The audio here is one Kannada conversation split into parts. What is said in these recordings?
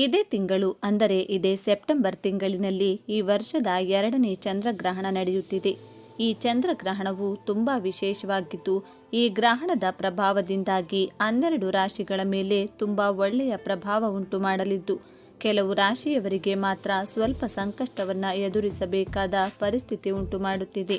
ಇದೇ ತಿಂಗಳು, ಅಂದರೆ ಇದೇ ಸೆಪ್ಟೆಂಬರ್ ತಿಂಗಳಿನಲ್ಲಿ ಈ ವರ್ಷದ ಎರಡನೇ ಚಂದ್ರಗ್ರಹಣ ನಡೆಯುತ್ತಿದೆ. ಈ ಚಂದ್ರಗ್ರಹಣವು ತುಂಬ ವಿಶೇಷವಾಗಿದ್ದು, ಈ ಗ್ರಹಣದ ಪ್ರಭಾವದಿಂದಾಗಿ ಹನ್ನೆರಡು ರಾಶಿಗಳ ಮೇಲೆ ತುಂಬ ಒಳ್ಳೆಯ ಪ್ರಭಾವ ಉಂಟು ಮಾಡಲಿದ್ದು, ಕೆಲವು ರಾಶಿಯವರಿಗೆ ಮಾತ್ರ ಸ್ವಲ್ಪ ಸಂಕಷ್ಟವನ್ನು ಎದುರಿಸಬೇಕಾದ ಪರಿಸ್ಥಿತಿ ಉಂಟು ಮಾಡುತ್ತಿದೆ.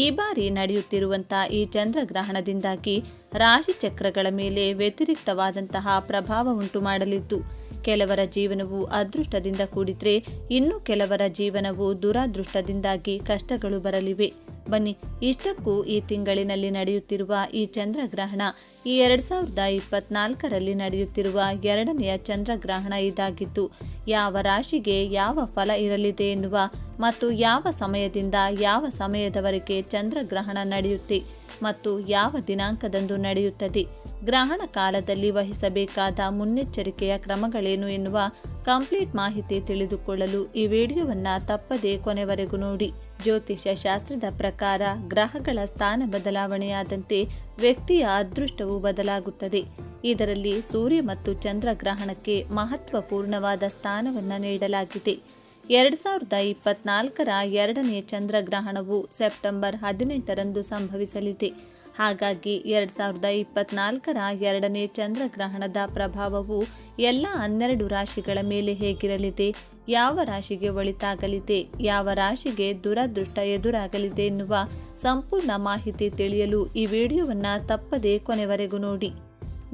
ಈ ಬಾರಿ ನಡೆಯುತ್ತಿರುವಂಥ ಈ ಚಂದ್ರಗ್ರಹಣದಿಂದಾಗಿ ರಾಶಿ ಚಕ್ರಗಳ ಮೇಲೆ ವ್ಯತಿರಿಕ್ತವಾದಂತಹ ಪ್ರಭಾವ ಉಂಟು ಮಾಡಲಿದ್ದು ಕೆಲವರ ಜೀವನವು ಅದೃಷ್ಟದಿಂದ ಕೂಡಿದ್ರೆ ಇನ್ನು ಕೆಲವರ ಜೀವನವು ದುರಾದೃಷ್ಟದಿಂದಾಗಿ ಕಷ್ಟಗಳು ಬರಲಿವೆ. ಬನ್ನಿ, ಇಷ್ಟಕ್ಕೂ ಈ ತಿಂಗಳಿನಲ್ಲಿ ನಡೆಯುತ್ತಿರುವ ಈ ಚಂದ್ರಗ್ರಹಣ ಈ ಎರಡು ಸಾವಿರದ ಇಪ್ಪತ್ನಾಲ್ಕರಲ್ಲಿ ನಡೆಯುತ್ತಿರುವ ಎರಡನೆಯ ಚಂದ್ರಗ್ರಹಣ ಇದಾಗಿದ್ದು ಯಾವ ರಾಶಿಗೆ ಯಾವ ಫಲ ಇರಲಿದೆ ಎನ್ನುವ ಮತ್ತು ಯಾವ ಸಮಯದಿಂದ ಯಾವ ಸಮಯದವರೆಗೆ ಚಂದ್ರಗ್ರಹಣ ನಡೆಯುತ್ತೆ ಮತ್ತು ಯಾವ ದಿನಾಂಕದಂದು ನಡೆಯುತ್ತದೆ, ಗ್ರಹಣ ಕಾಲದಲ್ಲಿ ವಹಿಸಬೇಕಾದ ಮುನ್ನೆಚ್ಚರಿಕೆಯ ಕ್ರಮಗಳೇನು ಎನ್ನುವ ಕಂಪ್ಲೀಟ್ ಮಾಹಿತಿ ತಿಳಿದುಕೊಳ್ಳಲು ಈ ವಿಡಿಯೋವನ್ನು ತಪ್ಪದೇ ಕೊನೆವರೆಗೂ ನೋಡಿ. ಜ್ಯೋತಿಷ್ಯ ಶಾಸ್ತ್ರದ ಪ್ರಕಾರ ಗ್ರಹಗಳ ಸ್ಥಾನ ಬದಲಾವಣೆಯಾದಂತೆ ವ್ಯಕ್ತಿಯ ಅದೃಷ್ಟವು ಬದಲಾಗುತ್ತದೆ. ಇದರಲ್ಲಿ ಸೂರ್ಯ ಮತ್ತು ಚಂದ್ರಗ್ರಹಣಕ್ಕೆ ಮಹತ್ವಪೂರ್ಣವಾದ ಸ್ಥಾನವನ್ನು ನೀಡಲಾಗಿದೆ. ಎರಡು ಸಾವಿರದ ಇಪ್ಪತ್ನಾಲ್ಕರ ಎರಡನೇ ಚಂದ್ರಗ್ರಹಣವು ಸೆಪ್ಟೆಂಬರ್ ಹದಿನೆಂಟರಂದು ಸಂಭವಿಸಲಿದೆ. ಹಾಗಾಗಿ ಎರಡು ಸಾವಿರದ ಇಪ್ಪತ್ನಾಲ್ಕರ ಎರಡನೇ ಚಂದ್ರಗ್ರಹಣದ ಪ್ರಭಾವವು ಎಲ್ಲ ಹನ್ನೆರಡು ರಾಶಿಗಳ ಮೇಲೆ ಹೇಗಿರಲಿದೆ? ಯಾವ ರಾಶಿಗೆ ಒಳಿತಾಗಲಿದೆ? ಯಾವ ರಾಶಿಗೆ ದುರದೃಷ್ಟ ಎದುರಾಗಲಿದೆ ಎನ್ನುವ ಸಂಪೂರ್ಣ ಮಾಹಿತಿ ತಿಳಿಯಲು ಈ ವಿಡಿಯೋವನ್ನು ತಪ್ಪದೇ ಕೊನೆವರೆಗೂ ನೋಡಿ.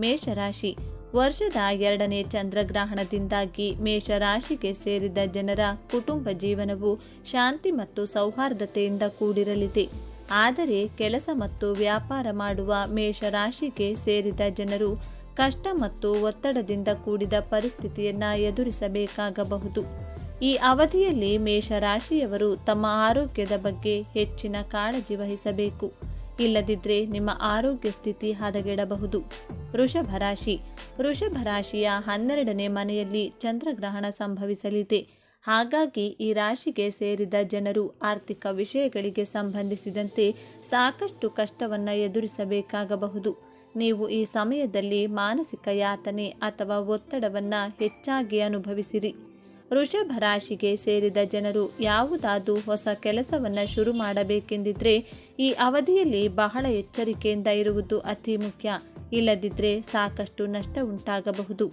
ಮೇಷರಾಶಿ. ವರ್ಷದ ಎರಡನೇ ಚಂದ್ರಗ್ರಹಣದಿಂದಾಗಿ ಮೇಷರಾಶಿಗೆ ಸೇರಿದ ಜನರ ಕುಟುಂಬ ಜೀವನವು ಶಾಂತಿ ಮತ್ತು ಸೌಹಾರ್ದತೆಯಿಂದ ಕೂಡಿರಲಿದೆ. ಆದರೆ ಕೆಲಸ ಮತ್ತು ವ್ಯಾಪಾರ ಮಾಡುವ ಮೇಷರಾಶಿಗೆ ಸೇರಿದ ಜನರು ಕಷ್ಟ ಮತ್ತು ಒತ್ತಡದಿಂದ ಕೂಡಿದ ಪರಿಸ್ಥಿತಿಯನ್ನು ಎದುರಿಸಬೇಕಾಗಬಹುದು. ಈ ಅವಧಿಯಲ್ಲಿ ಮೇಷರಾಶಿಯವರು ತಮ್ಮ ಆರೋಗ್ಯದ ಬಗ್ಗೆ ಹೆಚ್ಚಿನ ಕಾಳಜಿ ವಹಿಸಬೇಕು. ಇಲ್ಲದಿದ್ದರೆ ನಿಮ್ಮ ಆರೋಗ್ಯ ಸ್ಥಿತಿ ಹದಗೆಡಬಹುದು. ವೃಷಭ ರಾಶಿ. ವೃಷಭ ರಾಶಿಯ ಹನ್ನೆರಡನೇ ಮನೆಯಲ್ಲಿ ಚಂದ್ರಗ್ರಹಣ ಸಂಭವಿಸಲಿದೆ. ಹಾಗಾಗಿ ಈ ರಾಶಿಗೆ ಸೇರಿದ ಜನರು ಆರ್ಥಿಕ ವಿಷಯಗಳಿಗೆ ಸಂಬಂಧಿಸಿದಂತೆ ಸಾಕಷ್ಟು ಕಷ್ಟವನ್ನು ಎದುರಿಸಬೇಕಾಗಬಹುದು. ನೀವು ಈ ಸಮಯದಲ್ಲಿ ಮಾನಸಿಕ ಯಾತನೆ ಅಥವಾ ಒತ್ತಡವನ್ನು ಹೆಚ್ಚಾಗಿ ಅನುಭವಿಸಿರಿ. ವೃಷಭ ರಾಶಿಗೆ ಸೇರಿದ ಜನರು ಯಾವುದಾದರೂ ಹೊಸ ಕೆಲಸವನ್ನು ಶುರು ಮಾಡಬೇಕೆಂದಿದ್ರೆ ಈ ಅವಧಿಯಲ್ಲಿ ಬಹಳ ಎಚ್ಚರಿಕೆಯಿಂದ ಇರುವುದು ಅತಿ ಮುಖ್ಯ. ಇಲ್ಲದಿದ್ದರೆ ಸಾಕಷ್ಟು ನಷ್ಟ ಉಂಟಾಗಬಹುದು.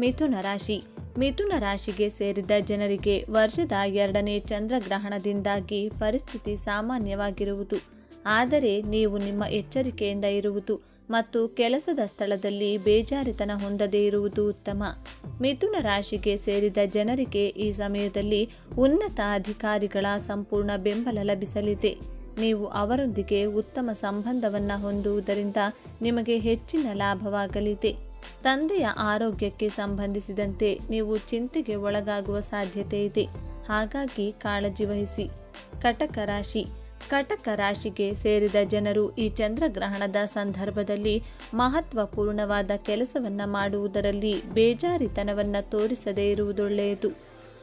ಮಿಥುನ ರಾಶಿ. ಮಿಥುನ ರಾಶಿಗೆ ಸೇರಿದ ಜನರಿಗೆ ವರ್ಷದ ಎರಡನೇ ಚಂದ್ರಗ್ರಹಣದಿಂದಾಗಿ ಪರಿಸ್ಥಿತಿ ಸಾಮಾನ್ಯವಾಗಿರುವುದು. ಆದರೆ ನೀವು ನಿಮ್ಮ ಎಚ್ಚರಿಕೆಯಿಂದ ಇರುವುದು. ಮತ್ತು ಕೆಲಸದ ಸ್ಥಳದಲ್ಲಿ ಬೇಜಾರಿತನ ಹೊಂದದೇ ಇರುವುದು ಉತ್ತಮ. ಮಿಥುನ ರಾಶಿಗೆ ಸೇರಿದ ಜನರಿಗೆ ಈ ಸಮಯದಲ್ಲಿ ಉನ್ನತ ಅಧಿಕಾರಿಗಳ ಸಂಪೂರ್ಣ ಬೆಂಬಲ ಲಭಿಸಲಿದೆ. ನೀವು ಅವರೊಂದಿಗೆ ಉತ್ತಮ ಸಂಬಂಧವನ್ನು ಹೊಂದುವುದರಿಂದ ನಿಮಗೆ ಹೆಚ್ಚಿನ ಲಾಭವಾಗಲಿದೆ. ತಂದೆಯ ಆರೋಗ್ಯಕ್ಕೆ ಸಂಬಂಧಿಸಿದಂತೆ ನೀವು ಚಿಂತೆಗೆ ಒಳಗಾಗುವ ಸಾಧ್ಯತೆ ಇದೆ. ಹಾಗಾಗಿ ಕಾಳಜಿ ವಹಿಸಿ. ಕಟಕ ರಾಶಿ. ಕಟಕ ರಾಶಿಗೆ ಸೇರಿದ ಜನರು ಈ ಚಂದ್ರಗ್ರಹಣದ ಸಂದರ್ಭದಲ್ಲಿ ಮಹತ್ವಪೂರ್ಣವಾದ ಕೆಲಸವನ್ನು ಮಾಡುವುದರಲ್ಲಿ ಬೇಜಾರಿತನವನ್ನು ತೋರಿಸದೇ ಇರುವುದೊಳ್ಳೆಯದು.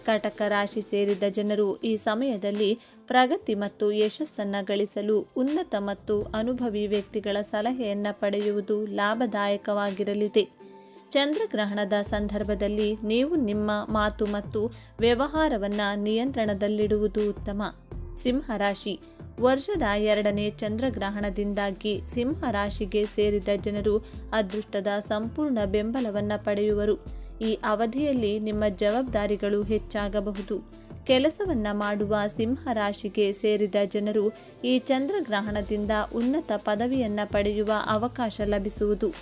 ಕಟಕ ರಾಶಿ ಸೇರಿದ ಜನರು ಈ ಸಮಯದಲ್ಲಿ ಪ್ರಗತಿ ಮತ್ತು ಯಶಸ್ಸನ್ನು ಗಳಿಸಲು ಉನ್ನತ ಮತ್ತು ಅನುಭವಿ ವ್ಯಕ್ತಿಗಳ ಸಲಹೆಯನ್ನು ಪಡೆಯುವುದು ಲಾಭದಾಯಕವಾಗಿರಲಿದೆ. ಚಂದ್ರಗ್ರಹಣದ ಸಂದರ್ಭದಲ್ಲಿ ನೀವು ನಿಮ್ಮ ಮಾತು ಮತ್ತು ವ್ಯವಹಾರವನ್ನು ನಿಯಂತ್ರಣದಲ್ಲಿಡುವುದು ಉತ್ತಮ. ಸಿಂಹರಾಶಿ ವರ್ಷದ ಎರಡನೇ ಚಂದ್ರಗ್ರಹಣದಿಂದಾಗಿ ಸಿಂಹ ರಾಶಿಗೆ ಸೇರಿದ ಜನರು ಅದೃಷ್ಟದ ಸಂಪೂರ್ಣ ಬೆಂಬಲವನ್ನು ಪಡೆಯುವರು. ಈ ಅವಧಿಯಲ್ಲಿ ನಿಮ್ಮ ಜವಾಬ್ದಾರಿಗಳು ಹೆಚ್ಚಾಗಬಹುದು. ಕೆಲಸವನ್ನ ಮಾಡುವ ಸಿಂಹ ರಾಶಿಗೆ ಸೇರಿದ ಜನರು ಈ ಚಂದ್ರಗ್ರಹಣದಿಂದ ಉನ್ನತ ಪದವಿಯನ್ನ ಪಡೆಯುವ ಅವಕಾಶ ಲಭಿಸುವುದು.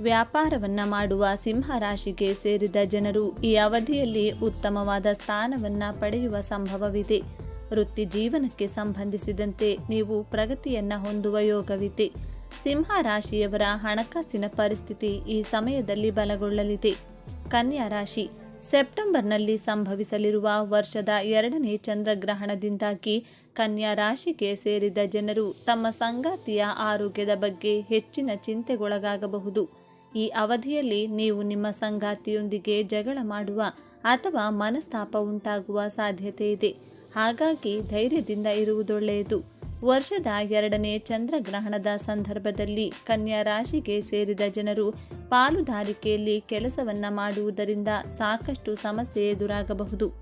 ವ್ಯಾಪಾರವನ್ನ ಮಾಡುವ ಸಿಂಹ ರಾಶಿಗೆ ಸೇರಿದ ಜನರು ಈ ಅವಧಿಯಲ್ಲಿ ಉತ್ತಮವಾದ ಸ್ಥಾನವನ್ನ ಪಡೆಯುವ ಸಂಭವವಿದೆ. ವೃತ್ತಿ ಜೀವನಕ್ಕೆ ಸಂಬಂಧಿಸಿದಂತೆ ನೀವು ಪ್ರಗತಿಯನ್ನ ಹೊಂದುವ ಯೋಗವಿದೆ. ಸಿಂಹ ರಾಶಿಯವರ ಹಣಕಾಸಿನ ಪರಿಸ್ಥಿತಿ ಈ ಸಮಯದಲ್ಲಿ ಬಲಗೊಳ್ಳಲಿದೆ. ಕನ್ಯಾ ರಾಶಿ, ಸೆಪ್ಟೆಂಬರ್ನಲ್ಲಿ ಸಂಭವಿಸಲಿರುವ ವರ್ಷದ ಎರಡನೇ ಚಂದ್ರಗ್ರಹಣದಿಂದಾಗಿ ಕನ್ಯಾ ರಾಶಿಗೆ ಸೇರಿದ ಜನರು ತಮ್ಮ ಸಂಗಾತಿಯ ಆರೋಗ್ಯದ ಬಗ್ಗೆ ಹೆಚ್ಚಿನ ಚಿಂತೆಗೊಳಗಾಗಬಹುದು. ಈ ಅವಧಿಯಲ್ಲಿ ನೀವು ನಿಮ್ಮ ಸಂಗಾತಿಯೊಂದಿಗೆ ಜಗಳ ಮಾಡುವ ಅಥವಾ ಮನಸ್ತಾಪ ಉಂಟಾಗುವ ಸಾಧ್ಯತೆ ಇದೆ. ಹಾಗಾಗಿ ಧೈರ್ಯದಿಂದ ಇರುವುದೊಳ್ಳೆಯದು. ವರ್ಷದ ಎರಡನೇ ಚಂದ್ರಗ್ರಹಣದ ಸಂದರ್ಭದಲ್ಲಿ ಕನ್ಯಾ ರಾಶಿಗೆ ಸೇರಿದ ಜನರು ಪಾಲುದಾರಿಕೆಯಲ್ಲಿ ಕೆಲಸವನ್ನ ಮಾಡುವುದರಿಂದ ಸಾಕಷ್ಟು ಸಮಸ್ಯೆ ಎದುರಾಗಬಹುದು.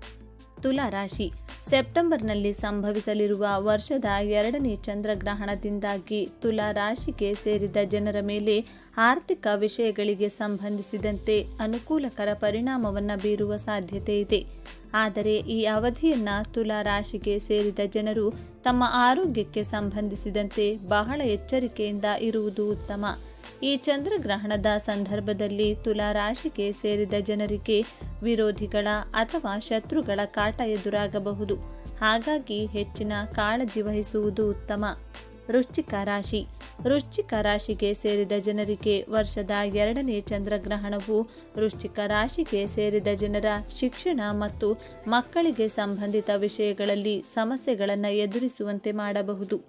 ತುಲಾ ರಾಶಿ ಸೆಪ್ಟೆಂಬರ್ನಲ್ಲಿ ಸಂಭವಿಸಲಿರುವ ವರ್ಷದ ಎರಡನೇ ಚಂದ್ರಗ್ರಹಣದಿಂದಾಗಿ ತುಲಾ ರಾಶಿಗೆ ಸೇರಿದ ಜನರ ಮೇಲೆ ಆರ್ಥಿಕ ವಿಷಯಗಳಿಗೆ ಸಂಬಂಧಿಸಿದಂತೆ ಅನುಕೂಲಕರ ಪರಿಣಾಮವನ್ನು ಬೀರುವ ಸಾಧ್ಯತೆ ಇದೆ. ಆದರೆ ಈ ಅವಧಿಯನ್ನ ತುಲಾ ರಾಶಿಗೆ ಸೇರಿದ ಜನರು ತಮ್ಮ ಆರೋಗ್ಯಕ್ಕೆ ಸಂಬಂಧಿಸಿದಂತೆ ಬಹಳ ಎಚ್ಚರಿಕೆಯಿಂದ ಇರುವುದು ಉತ್ತಮ. ಈ ಚಂದ್ರಗ್ರಹಣದ ಸಂದರ್ಭದಲ್ಲಿ ತುಲಾ ರಾಶಿಗೆ ಸೇರಿದ ಜನರಿಗೆ ವಿರೋಧಿಗಳ ಅಥವಾ ಶತ್ರುಗಳ ಕಾಟ ಎದುರಾಗಬಹುದು. ಹಾಗಾಗಿ ಹೆಚ್ಚಿನ ಕಾಳಜಿ ವಹಿಸುವುದು ಉತ್ತಮ. ವೃಶ್ಚಿಕ ರಾಶಿ. ವೃಶ್ಚಿಕ ರಾಶಿಗೆ ಸೇರಿದ ಜನರಿಗೆ ವರ್ಷದ ಎರಡನೇ ಚಂದ್ರಗ್ರಹಣವು ವೃಶ್ಚಿಕ ರಾಶಿಗೆ ಸೇರಿದ ಜನರ ಶಿಕ್ಷಣ ಮತ್ತು ಮಕ್ಕಳಿಗೆ ಸಂಬಂಧಿತ ವಿಷಯಗಳಲ್ಲಿ ಸಮಸ್ಯೆಗಳನ್ನು ಎದುರಿಸುವಂತೆ ಮಾಡಬಹುದು.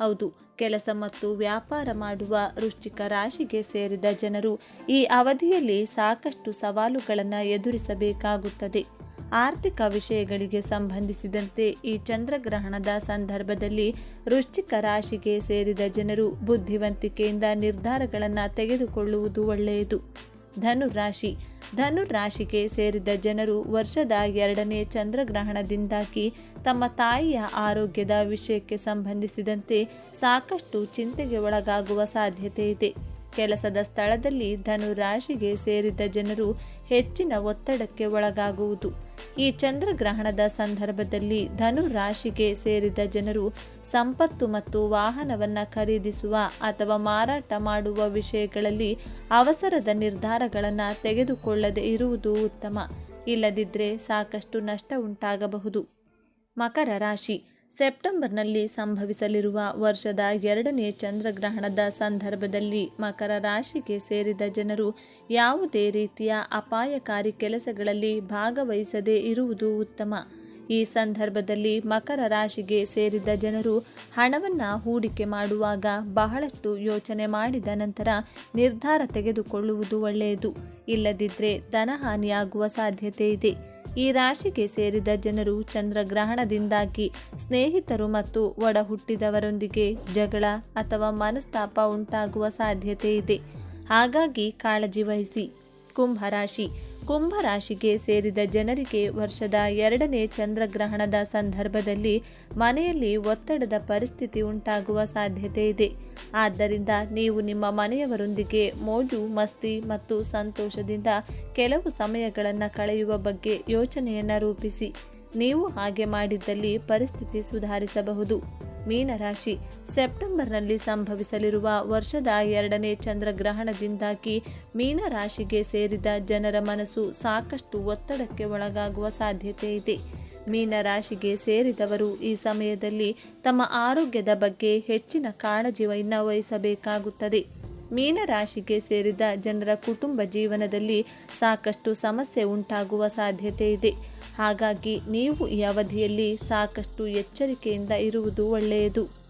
ಹೌದು, ಕೆಲಸ ಮತ್ತು ವ್ಯಾಪಾರ ಮಾಡುವ ವೃಶ್ಚಿಕ ರಾಶಿಗೆ ಸೇರಿದ ಜನರು ಈ ಅವಧಿಯಲ್ಲಿ ಸಾಕಷ್ಟು ಸವಾಲುಗಳನ್ನು ಎದುರಿಸಬೇಕಾಗುತ್ತದೆ. ಆರ್ಥಿಕ ವಿಷಯಗಳಿಗೆ ಸಂಬಂಧಿಸಿದಂತೆ ಈ ಚಂದ್ರಗ್ರಹಣದ ಸಂದರ್ಭದಲ್ಲಿ ವೃಶ್ಚಿಕ ರಾಶಿಗೆ ಸೇರಿದ ಜನರು ಬುದ್ಧಿವಂತಿಕೆಯಿಂದ ನಿರ್ಧಾರಗಳನ್ನು ತೆಗೆದುಕೊಳ್ಳುವುದು ಒಳ್ಳೆಯದು. ಧನುರಾಶಿ. ಧನುರಾಶಿಗೆ ಸೇರಿದ ಜನರು ವರ್ಷದ ಎರಡನೇ ಚಂದ್ರಗ್ರಹಣದಿಂದಾಗಿ ತಮ್ಮ ತಾಯಿಯ ಆರೋಗ್ಯದ ವಿಷಯಕ್ಕೆ ಸಂಬಂಧಿಸಿದಂತೆ ಸಾಕಷ್ಟು ಚಿಂತೆಗೆ ಒಳಗಾಗುವ ಸಾಧ್ಯತೆ ಇದೆ. ಕೆಲಸದ ಸ್ಥಳದಲ್ಲಿ ಧನು ರಾಶಿಗೆ ಸೇರಿದ ಜನರು ಹೆಚ್ಚಿನ ಒತ್ತಡಕ್ಕೆ ಒಳಗಾಗುವುದು. ಈ ಚಂದ್ರಗ್ರಹಣದ ಸಂದರ್ಭದಲ್ಲಿ ಧನು ರಾಶಿಗೆ ಸೇರಿದ ಜನರು ಸಂಪತ್ತು ಮತ್ತು ವಾಹನವನ್ನು ಖರೀದಿಸುವ ಅಥವಾ ಮಾರಾಟ ಮಾಡುವ ವಿಷಯಗಳಲ್ಲಿ ಅವಸರದ ನಿರ್ಧಾರಗಳನ್ನು ತೆಗೆದುಕೊಳ್ಳದೆ ಇರುವುದು ಉತ್ತಮ. ಇಲ್ಲದಿದ್ದರೆ ಸಾಕಷ್ಟು ನಷ್ಟ ಉಂಟಾಗಬಹುದು. ಮಕರ ರಾಶಿ. ಸೆಪ್ಟೆಂಬರ್ನಲ್ಲಿ ಸಂಭವಿಸಲಿರುವ ವರ್ಷದ ಎರಡನೇ ಚಂದ್ರಗ್ರಹಣದ ಸಂದರ್ಭದಲ್ಲಿ ಮಕರ ರಾಶಿಗೆ ಸೇರಿದ ಜನರು ಯಾವುದೇ ರೀತಿಯ ಅಪಾಯಕಾರಿ ಕೆಲಸಗಳಲ್ಲಿ ಭಾಗವಹಿಸದೇ ಇರುವುದು ಉತ್ತಮ. ಈ ಸಂದರ್ಭದಲ್ಲಿ ಮಕರ ರಾಶಿಗೆ ಸೇರಿದ ಜನರು ಹಣವನ್ನು ಹೂಡಿಕೆ ಮಾಡುವಾಗ ಬಹಳಷ್ಟು ಯೋಚನೆ ಮಾಡಿದ ನಂತರ ನಿರ್ಧಾರ ತೆಗೆದುಕೊಳ್ಳುವುದು ಒಳ್ಳೆಯದು. ಇಲ್ಲದಿದ್ದರೆ ಧನಹಾನಿಯಾಗುವ ಸಾಧ್ಯತೆ ಇದೆ. ಈ ರಾಶಿಗೆ ಸೇರಿದ ಜನರು ಚಂದ್ರಗ್ರಹಣದಿಂದಾಗಿ ಸ್ನೇಹಿತರು ಮತ್ತು ಒಡ ಹುಟ್ಟಿದವರೊಂದಿಗೆ ಜಗಳ ಅಥವಾ ಮನಸ್ತಾಪ ಉಂಟಾಗುವ ಸಾಧ್ಯತೆ ಇದೆ. ಹಾಗಾಗಿ ಕಾಳಜಿ ವಹಿಸಿ. ಕುಂಭರಾಶಿ ಕುಂಭರಾಶಿಗೆ ಸೇರಿದ ಜನರಿಗೆ ವರ್ಷದ ಎರಡನೇ ಚಂದ್ರಗ್ರಹಣದ ಸಂದರ್ಭದಲ್ಲಿ ಮನೆಯಲ್ಲಿ ಒತ್ತಡದ ಪರಿಸ್ಥಿತಿ ಉಂಟಾಗುವ ಸಾಧ್ಯತೆ ಇದೆ. ಆದ್ದರಿಂದ ನೀವು ನಿಮ್ಮ ಮನೆಯವರೊಂದಿಗೆ ಮೋಜು, ಮಸ್ತಿ ಮತ್ತು ಸಂತೋಷದಿಂದ ಕೆಲವು ಸಮಯಗಳನ್ನು ಕಳೆಯುವ ಬಗ್ಗೆ ಯೋಚನೆಯನ್ನು ರೂಪಿಸಿ. ನೀವು ಹಾಗೆ ಮಾಡಿದ್ದಲ್ಲಿ ಪರಿಸ್ಥಿತಿ ಸುಧಾರಿಸಬಹುದು. ಮೀನರಾಶಿ. ಸೆಪ್ಟೆಂಬರ್ನಲ್ಲಿ ಸಂಭವಿಸಲಿರುವ ವರ್ಷದ ಎರಡನೇ ಚಂದ್ರಗ್ರಹಣದಿಂದಾಗಿ ಮೀನರಾಶಿಗೆ ಸೇರಿದ ಜನರ ಮನಸ್ಸು ಸಾಕಷ್ಟು ಒತ್ತಡಕ್ಕೆ ಒಳಗಾಗುವ ಸಾಧ್ಯತೆ ಇದೆ. ಮೀನರಾಶಿಗೆ ಸೇರಿದವರು ಈ ಸಮಯದಲ್ಲಿ ತಮ್ಮ ಆರೋಗ್ಯದ ಬಗ್ಗೆ ಹೆಚ್ಚಿನ ಕಾಳಜಿ ವಹಿಸಬೇಕಾಗುತ್ತದೆ. ಮೀನರಾಶಿಗೆ ಸೇರಿದ ಜನರ ಕುಟುಂಬ ಜೀವನದಲ್ಲಿ ಸಾಕಷ್ಟು ಸಮಸ್ಯೆ ಉಂಟಾಗುವ ಸಾಧ್ಯತೆ ಇದೆ. ಹಾಗಾಗಿ ನೀವು ಈ ಅವಧಿಯಲ್ಲಿ ಸಾಕಷ್ಟು ಎಚ್ಚರಿಕೆಯಿಂದ ಇರುವುದು ಒಳ್ಳೆಯದು.